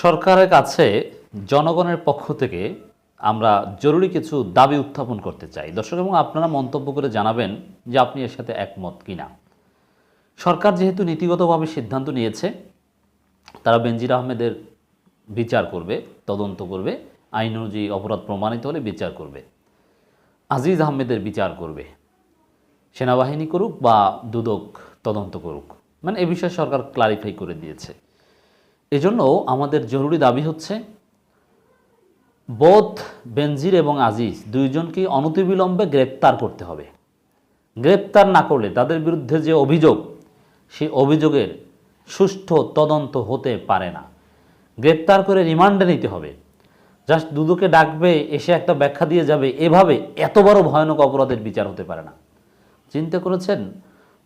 সরকারের কাছে জনগণের পক্ষ থেকে আমরা জরুরি কিছু দাবি উত্থাপন করতে চাই। দর্শক, এবং আপনারা মন্তব্য করে জানাবেন যে আপনি এর সাথে একমত কিনা। সরকার যেহেতু নীতিগতভাবে সিদ্ধান্ত নিয়েছে, তারা বেনজির আহমেদের বিচার করবে, তদন্ত করবে, আইন অনুযায়ী অপরাধ প্রমাণিত হলে বিচার করবে, আজিজ আহমেদের বিচার করবে, সেনাবাহিনী করুক বা দুদক তদন্ত করুক। মানে এ বিষয়ে সরকার ক্লারিফাই করে দিয়েছে। এজন্য আমাদের জরুরি দাবি হচ্ছে, বোধ, বেনজির এবং আজিজ দুইজনকে অনতিবিলম্বে গ্রেপ্তার করতে হবে। গ্রেপ্তার না করলে তাদের বিরুদ্ধে যে অভিযোগ সেই অভিযোগের সুষ্ঠু তদন্ত হতে পারে না। গ্রেপ্তার করে রিমান্ডে নিতে হবে। জাস্ট দুদুকে ডাকবে, এসে একটা ব্যাখ্যা দিয়ে যাবে, এভাবে এত বড় ভয়ানক অপরাধের বিচার হতে পারে না। চিন্তা করেছেন?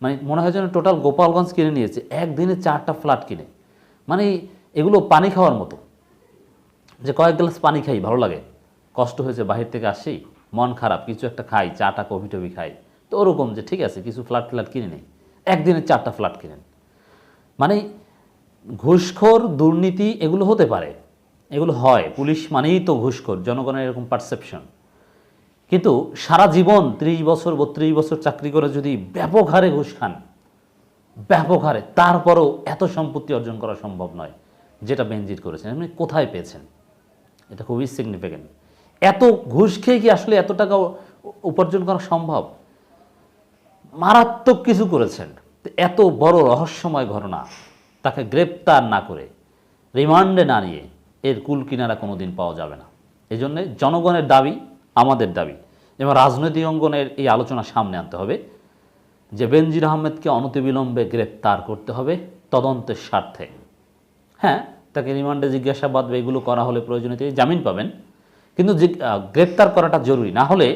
মানে মনে হয় যেন টোটাল গোপালগঞ্জ কিনে নিয়েছে, একদিনে চারটা ফ্ল্যাট কিনে। মানে এগুলো পানি খাওয়ার মতো। যে কয়েক গ্লাস পানি খাই, ভালো লাগে। কষ্ট হয়েছে বাহির থেকে আসি, মন খারাপ, কিছু একটা খাই, চাটা, কফি টফি খাই। তো ওরকম যে ঠিক আছে, কিছু ফ্ল্যাট ফ্ল্যাট কিনে নেই। একদিনে চারটা ফ্ল্যাট কিনেন। মানে ঘুষখোর, দুর্নীতি এগুলো হতে পারে। এগুলো হয়। পুলিশ মানেই তো ঘুষখোর, জনগণের এরকম পারসেপশন কিন্তু সারা জীবন ত্রিশ বছর, বত্রিশ বছর চাকরি করে যদি ব্যাপক হারে ঘুষ খান, ব্যাপক হারে, তারপরও এত সম্পত্তি অর্জন করা সম্ভব নয়। যেটা বেনজির করেছেন, আপনি কোথায় পেয়েছেন? এটা খুবই সিগনিফিক্যান্ট এত ঘুষ খেয়ে কি আসলে এত টাকা উপার্জন করা সম্ভব? মারাত্মক কিছু করেছেন। এত বড় রহস্যময় ঘটনা, তাকে গ্রেপ্তার না করে, রিমান্ডে না নিয়ে এর কুল কিনারা কোনো দিন পাওয়া যাবে না। এই জন্যে জনগণের দাবি আমাদের দাবি। এবং রাজনৈতিক অঙ্গনের এই আলোচনা সামনে আনতে হবে যে বেনজির আহমেদকে অনতিবিলম্বে গ্রেপ্তার করতে হবে তদন্তের স্বার্থে। হ্যাঁ তাকে রিমান্ডে জিজ্ঞাসাবাদ বা এগুলো করা হলে প্রয়োজনে তিনি জামিন পাবেন। কিন্তু গ্রেপ্তার করাটা জরুরি। না হলে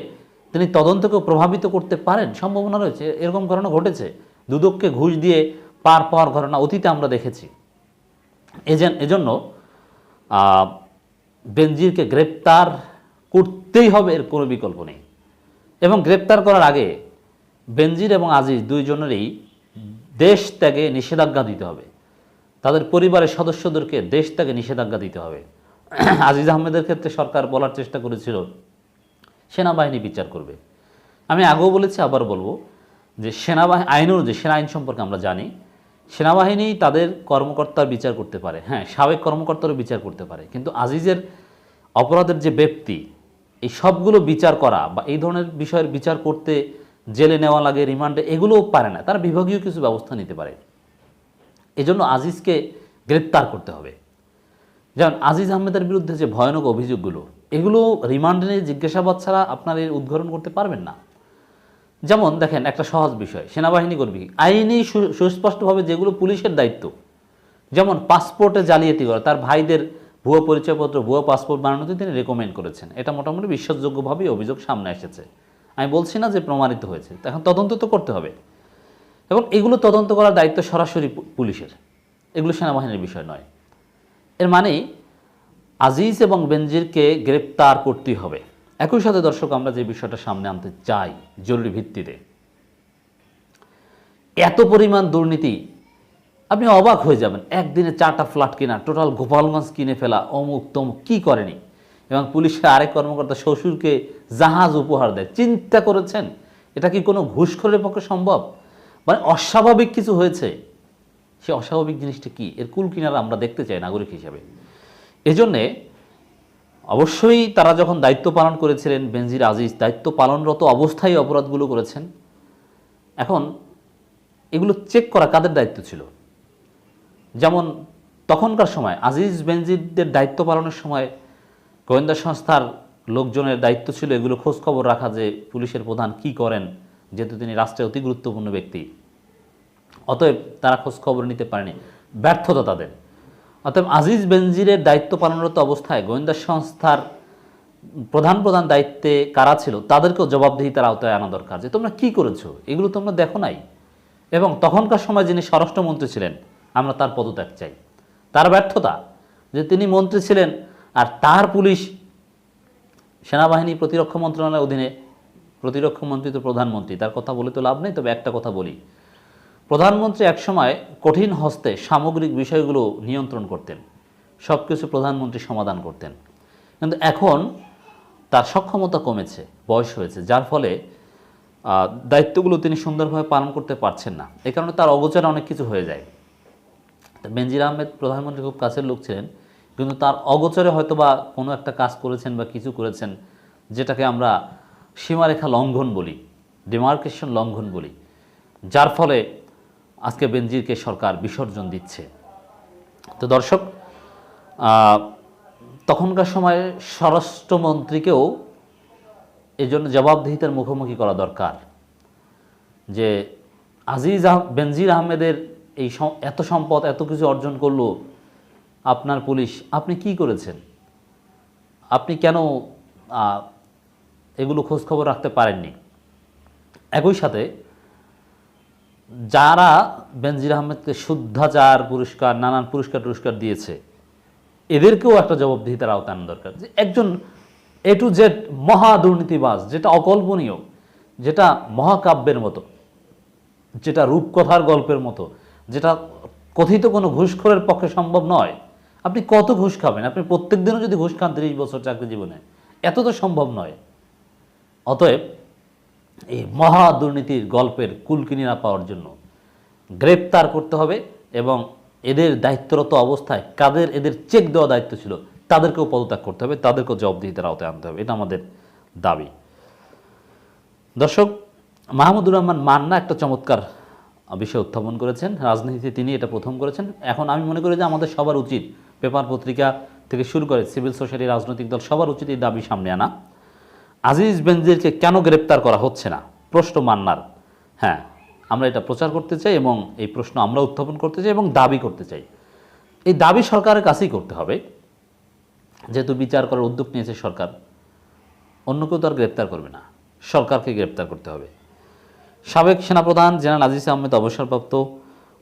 তিনি তদন্তকেও প্রভাবিত করতে পারেন। সম্ভাবনা রয়েছে। এরকম ঘটনা ঘটেছে। দুদককে ঘুষ দিয়ে পার পাওয়ার ঘটনা অতীতে আমরা দেখেছি। এজেন এজন্য বেনজিরকে গ্রেপ্তার করতেই হবে এর কোনো বিকল্প নেই। এবং গ্রেপ্তার করার আগে বেনজির এবং আজিজ দুইজনেরই দেশ ত্যাগে নিষেধাজ্ঞা দিতে হবে। তাদের পরিবারের সদস্যদেরকে দেশ ত্যাগে নিষেধাজ্ঞা দিতে হবে। আজিজ আহমেদের ক্ষেত্রে সরকার বলার চেষ্টা করেছিল, সেনাবাহিনী বিচার করবে। আমি আগেও বলেছি, আবার বলব যে সেনাবাহিনী আইন অনুযায়ী, সেনা আইন সম্পর্কে আমরা জানি, সেনাবাহিনী তাদের কর্মকর্তার বিচার করতে পারে। হ্যাঁ সাবেক কর্মকর্তারও বিচার করতে পারে। কিন্তু আজিজের অপরাধের যে ব্যক্তি, এই সবগুলো বিচার করা বা এই ধরনের বিষয়ের বিচার করতে জেলে নেওয়া লাগে, রিমান্ডে, এগুলোও পারে না। তারা বিভাগীয় কিছু ব্যবস্থা নিতে পারে। এজন্য আজিজকে গ্রেপ্তার করতে হবে। যেমন আজিজ আহমেদের বিরুদ্ধে যে ভয়ানক অভিযোগগুলো, এগুলো রিমান্ডে নিয়ে জিজ্ঞাসাবাদ ছাড়া আপনার এর উদ্ঘাটন করতে পারবেন না। যেমন দেখেন, একটা সহজ বিষয়, সেনাবাহিনী করবে কি? আইনেই সুস্পষ্টভাবে যেগুলো পুলিশের দায়িত্ব, যেমন পাসপোর্টে জালিয়াতি করা, তার ভাইদের ভুয়া পরিচয়পত্র, ভুয়া পাসপোর্ট বানানোতে তিনি রেকমেন্ড করেছেন। এটা মোটামুটি বিশ্বাসযোগ্যভাবেই অভিযোগ সামনে এসেছে। আমি বলছি না যে প্রমাণিত হয়েছে এখন তদন্ত তো করতে হবে। এবং এগুলো তদন্ত করার দায়িত্ব সরাসরি পুলিশের। এগুলো সেনাবাহিনীর বিষয় নয়। এর মানে আজিজ এবং বেনজিরকে গ্রেপ্তার করতেই হবে। একই সাথে দর্শক, আমরা যে বিষয়টা সামনে আনতে চাই জরুরি ভিত্তিতে। এত পরিমাণ দুর্নীতি, আপনি অবাক হয়ে যাবেন। একদিনে চারটা ফ্ল্যাট কিনা, টোটাল গোপালগঞ্জ কিনে ফেলা, অমুক তমুক, কী করেনি? এবং পুলিশের আরেক কর্মকর্তা শ্বশুরকে জাহাজ উপহার দেয়। চিন্তা করেছেন? এটা কি কোনো ঘুষখোরের পক্ষে সম্ভব? মানে অস্বাভাবিক কিছু হয়েছে সে অস্বাভাবিক জিনিসটা কি? এর কুল কিনারা আমরা দেখতে চাই নাগরিক হিসাবে। এজন্যে অবশ্যই তারা যখন দায়িত্ব পালন করেছিলেন, বেনজির আজিজ দায়িত্ব পালনরত অবস্থায় অপরাধগুলো করেছেন। এখন এগুলো চেক করা কাদের দায়িত্ব ছিল? যেমন তখনকার সময় আজিজ বেনজিরদের দায়িত্ব পালনের সময় গোয়েন্দা সংস্থার লোকজনের দায়িত্ব ছিল এগুলো খোঁজ খবর রাখা যে পুলিশের প্রধান কি করেন যেহেতু তিনি রাষ্ট্রে অতি গুরুত্বপূর্ণ ব্যক্তি। অতএব তারা খোঁজ খবর নিতে পারেনি। ব্যর্থতা তাদের। অতএব আজিজ বেনজিরের দায়িত্ব পালনরত অবস্থায় গোয়েন্দা সংস্থার প্রধান প্রধান দায়িত্বে কারা ছিল, তাদেরকেও জবাবদিহি তার আওতায় আনা দরকার যে তোমরা কি করেছ, এগুলো তোমরা দেখো নাই। এবং তখনকার সময় যিনি স্বরাষ্ট্রমন্ত্রী ছিলেন, আমরা তার পদত্যাগ চাই। তার ব্যর্থতা, যে তিনি মন্ত্রী ছিলেন আর তার পুলিশ সেনাবাহিনী প্রতিরক্ষা মন্ত্রণালয়ের অধীনে প্রতিরক্ষা মন্ত্রী তো প্রধানমন্ত্রী, তার কথা বলে তো লাভ নেই, তবে একটা কথা বলি। প্রধানমন্ত্রী একসময় কঠিন হস্তে সামগ্রিক বিষয়গুলো নিয়ন্ত্রণ করতেন সব কিছু প্রধানমন্ত্রী সমাধান করতেন। কিন্তু এখন তার সক্ষমতা কমেছে, বয়স হয়েছে, যার ফলে দায়িত্বগুলো তিনি সুন্দরভাবে পালন করতে পারছেন না। এই কারণে তার অগোচরে অনেক কিছু হয়ে যায়। বেনজির আহমেদ প্রধানমন্ত্রী খুব কাছের লোক ছিলেন, কিন্তু তার অগোচরে হয়তো বা কোনো একটা কাজ করেছেন বা কিছু করেছেন, যেটাকে আমরা সীমারেখা লঙ্ঘন বলি ডিমার্কেশন লঙ্ঘন বলি, যার ফলে আজকে বেনজিরকে সরকার বিসর্জন দিচ্ছে। তো দর্শক তখনকার সময়ে স্বরাষ্ট্রমন্ত্রীকেও এই জন্য জবাবদিহিতার মুখোমুখি করা দরকার। যে আজিজ বেনজির আহমেদের এই এত সম্পদ, এত কিছু অর্জন করল আপনার পুলিশ, আপনি কি করেছেন? আপনি কেন এগুলো খোঁজখবর রাখতে পারেননি। একই সাথে যারা বেনজির আহমেদকে শুদ্ধাচার পুরস্কার, নানান পুরস্কার টুরস্কার দিয়েছে, এদেরকেও একটা জবাবদিহিতার আওতায় আনা দরকার। যে একজন এ টু জেড মহা দুর্নীতিবাজ, যেটা অকল্পনীয়, যেটা মহাকাব্যের মতো, যেটা রূপকথার গল্পের মতো, যেটা কথিত কোনো ঘুষখোরের পক্ষে সম্ভব নয়। আপনি কত ঘুষ খাবেন? আপনি প্রত্যেক দিনও যদি ঘুষ খান তিরিশ বছর চাকরি জীবনে, এত তো সম্ভব নয়। অতএব এই মহা দুর্নীতির গল্পের কুলকিনি না পাওয়ার জন্য গ্রেপ্তার করতে হবে এবং এদের দায়িত্বরত অবস্থায় কাদের এদের চেক দেওয়া দায়িত্ব ছিল তাদেরকেও পদত্যাগ করতে হবে, তাদেরকেও জবাবদিহিতার আওতায় আনতে হবে, এটা আমাদের দাবি। দর্শক, মাহমুদুর রহমান মান্না একটা চমৎকার বিষয় উত্থাপন করেছেন, রাজনীতিতে তিনি এটা প্রথম করেছেন। এখন আমি মনে করি যে আমাদের সবার উচিত, পেপার পত্রিকা থেকে শুরু করে সিভিল সোসাইটি রাজনৈতিক দল সবার উচিত এই দাবি সামনে আনা। আজিজ বেনজিরকে কেন গ্রেপ্তার করা হচ্ছে না? প্রশ্ন মান্নার। হ্যাঁ আমরা এটা প্রচার করতে চাই এবং এই প্রশ্ন আমরা উত্থাপন করতে চাই এবং দাবি করতে চাই। এই দাবি সরকারের কাছেই করতে হবে। যেহেতু বিচার করার উদ্যোগ নিয়েছে সরকার, অন্য কেউ তো আর গ্রেপ্তার করবে না। সরকারকে গ্রেপ্তার করতে হবে। সাবেক সেনাপ্রধান জেনারেল আজিজ আহমেদ অবসরপ্রাপ্ত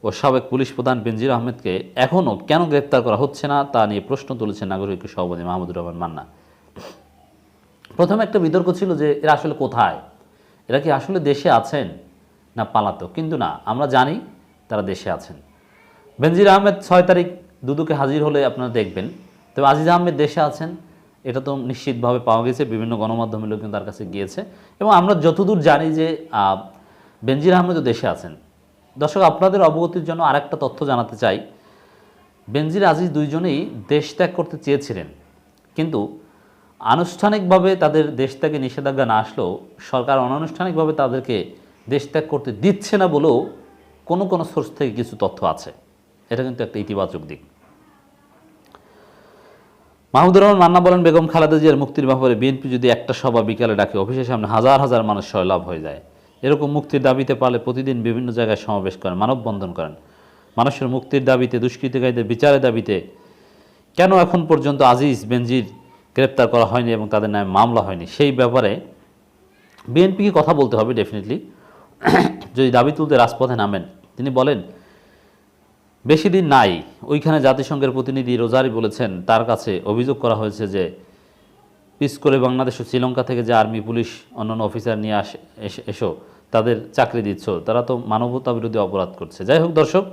ও সাবেক পুলিশ প্রধান বেনজির আহমেদকে এখনও কেন গ্রেপ্তার করা হচ্ছে না তা নিয়ে প্রশ্ন তুলেছেন নাগরিক সভাপতি মাহমুদুর রহমান মান্না। প্রথমে একটা বিতর্ক ছিল যে এরা আসলে কোথায়? এরা কি আসলে দেশে আছেন? না পালাতো কিন্তু না, আমরা জানি তারা দেশে আছেন। বেনজির আহমেদ ছয় তারিখ দুদুকে হাজির হলে আপনারা দেখবেন। তবে আজিজ আহমেদ দেশে আছেন, এটা তো নিশ্চিতভাবে পাওয়া গেছে, বিভিন্ন গণমাধ্যমের লোকজন তার কাছে গিয়েছে। এবং আমরা যতদূর জানি যে বেনজির আহমেদও দেশে আছেন। দর্শক, আপনাদের অবগতির জন্য আরেকটা তথ্য জানাতে চাই। বেনজির আজিজ দুইজনেই দেশ ত্যাগ করতে চেয়েছিলেন। কিন্তু আনুষ্ঠানিকভাবে তাদের দেশ ত্যাগে নিষেধাজ্ঞা না আসলেও সরকার অনানুষ্ঠানিকভাবে তাদেরকে দেশ ত্যাগ করতে দিচ্ছে না বলেও কোনো কোনো সোর্স থেকে কিছু তথ্য আছে। এটা কিন্তু একটা ইতিবাচক দিক। মাহমুদুর রহমান মান্না বলেন, বেগম খালেদা জিয়ার মুক্তির ব্যাপারে বিএনপি যদি একটা সভা বিকালে ডাকে, অফিসের সামনে হাজার হাজার মানুষ সয়লাভ হয়ে যায়। এরকম মুক্তির দাবিতে পারলে প্রতিদিন বিভিন্ন জায়গায় সমাবেশ করেন, মানববন্ধন করেন। মানুষের মুক্তির দাবিতে, দুষ্কৃতিকারীদের বিচারের দাবিতে, কেন এখন পর্যন্ত আজিজ বেনজির গ্রেপ্তার করা হয়নি এবং তাদের নামে মামলা হয়নি। সেই ব্যাপারে বিএনপিকে কথা বলতে হবে ডেফিনেটলি যদি দাবি তুলতে রাজপথে নামেন, তিনি বলেন, বেশি দিন নাই, ওইখানে জাতিসংঘের প্রতিনিধি রোজারি বলেছেন, তার কাছে অভিযোগ করা হয়েছে যে পিস করে বাংলাদেশ ও শ্রীলঙ্কা থেকে যে আর্মি, পুলিশ, অন্যান্য অফিসার নিয়ে আসে, এসে- এসো, তাদের চাকরি দিচ্ছ, তারা তো মানবতা বিরোধী অপরাধ করছে। যাই হোক দর্শক,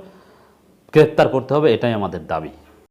গ্রেপ্তার করতে হবে, এটাই আমাদের দাবি।